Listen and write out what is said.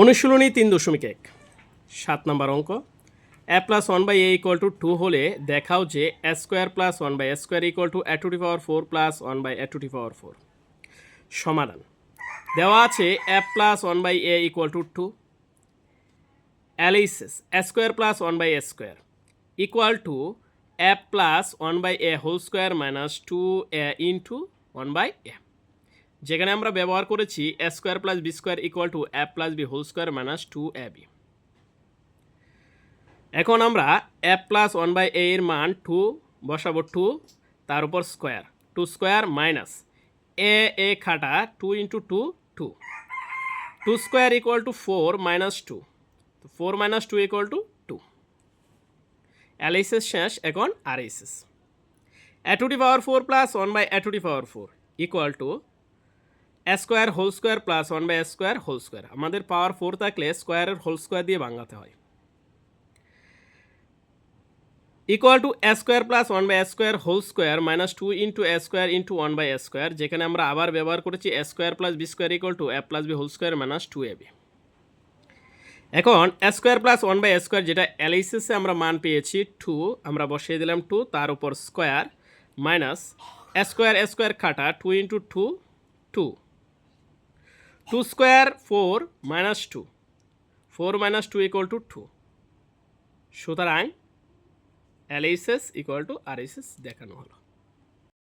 অনুশীলনী তিন দশমিক এক। সাত নম্বর অঙ্ক। A plus one by a equal to two two দেখাও যে a square plus one by a square equal to a to the power four plus one by a to the power four. সমাধান। দেওয়া আছে a plus one by a equal to two. LHS, a square plus one by a square equal to a plus one by a whole square minus two a into one by a. যেখানে আমরা ব্যবহার করেছি a square plus b square equal to a plus b whole square minus two a b এখন আমরা a plus one by a এর মান two বসাবো two তার উপর square two square minus a a খাটা two into two two two square equal to four minus two four minus two equal to two LHS শেষ, এখন RHS a to the power four plus one by a to the power four equal to square whole square plus one by square whole square. আমাদের power four থাকলে স্কোয়ারের whole square দিয়ে ভাঙাতে হয়। Equal to square plus one by square whole square minus two into square into one by square যেখানে আমরা আবার ব্যবহার করেছি a square plus b square equal to a plus b whole square minus two a b এখন square plus one by square যেটা অ্যালাইসিসে আমরা মান পেয়েছি টু আমরা বসিয়ে দিলাম টু তার উপর স্কোয়ার মাইনাস স্কোয়ার স্কোয়ার খাটা two into two two two square four minus two. Four minus two equal to two সুতরাং এলএসএস ইকুয়াল টু আরএসএস দেখানো হলো।